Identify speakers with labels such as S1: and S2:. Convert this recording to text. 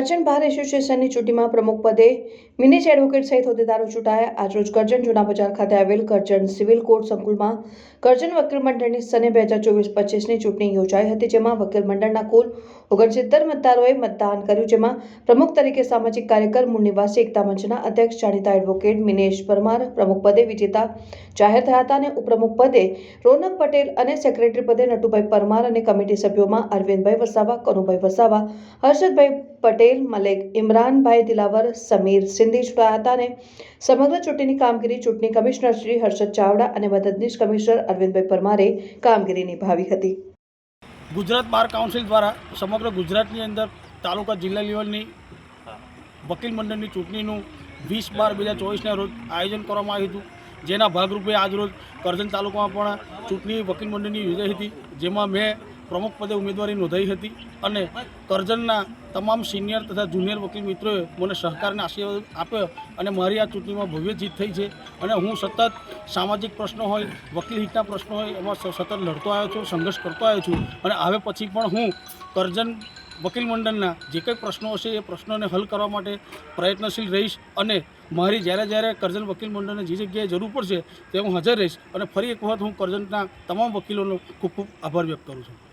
S1: કરજણ બાર એસોસિએશનની ચૂંટણીમાં પ્રમુખ પદે મિનેજ એડવોકેટ સહિત હોદ્દેદારો ચૂંટાયા. આજરોજ કરજણ જૂના બજાર ખાતે આવેલ કરજણ સિવિલ કોર્ટ સંકુલમાં કરજણ વકીલ મંડળની સને બે હજાર ચોવીસ પચીસની ચૂંટણી યોજાઈ હતી, જેમાં વકીલ મંડળના કુલ ઓગણસિત્તેર મતદારોએ મતદાન કર્યું, જેમાં પ્રમુખ તરીકે સામાજિક કાર્યકર, મૂળ નિવાસી, એકતા મંચના અધ્યક્ષ, જાણીતા એડવોકેટ મિનેશ પરમાર, પ્રમુખ પદે વિજેતા જાહેર થયા હતા અને ઉપપ્રમુખ પદે રોનક પટેલ અને સેક્રેટરી પદે નટુભાઈ પરમાર અને કમિટી સભ્યોમાં અરવિંદભાઈ વસાવા, કનુભાઈ વસાવા, હર્ષદભાઈ પટેલ મલેક ઇમરાનભાઈ દિલાવર, સમીર સિંધી જોડાયા હતા અને સમગ્ર ચૂંટણીની કામગીરી ચૂંટણી કમિશનર શ્રી હર્ષદ ચાવડા અને મદદનીશ કમિશનર અરવિંદભાઈ પરમારે કામગીરી નિભાવી હતી.
S2: ગુજરાત બાર કાઉન્સિલ દ્વારા સમગ્ર ગુજરાતની અંદર તાલુકા જિલ્લા લેવલની વકીલ મંડળની ચૂંટણીનું વીસ બાર બે હજાર ચોવીસના રોજ આયોજન કરવામાં આવ્યું હતું. જેના ભાગરૂપે આજરોજ કરજણ તાલુકામાં પણ ચૂંટણી વકીલ મંડળની યોજાઈ હતી. જેમાં મેં પ્રમુખ પદે ઉમેદવારી નોંધાઈ હતી અને કરજણના તમામ સિનિયર તથા જુનિયર વકીલ મિત્રોએ મને સહકારને આશીર્વાદ આપ્યો અને મારી આ ચૂંટણીમાં ભવ્ય જીત થઈ છે. અને હું સતત સામાજિક પ્રશ્નો હોય, વકીલ હિતના પ્રશ્નો હોય, એમાં સતત લડતો આવ્યો છું, સંઘર્ષ કરતો આવ્યો છું. અને હવે પછી પણ હું કરજણ વકીલ મંડળના જે કંઈ પ્રશ્નો હશે એ પ્રશ્નોને હલ કરવા માટે પ્રયત્નશીલ રહીશ અને મારી જ્યારે જ્યારે કરજણ વકીલ મંડળને જે જગ્યાએ જરૂર પડશે તે હું હાજર રહીશ. અને ફરી એક વખત હું કરજણના તમામ વકીલોનો ખૂબ ખૂબ આભાર વ્યક્ત કરું છું.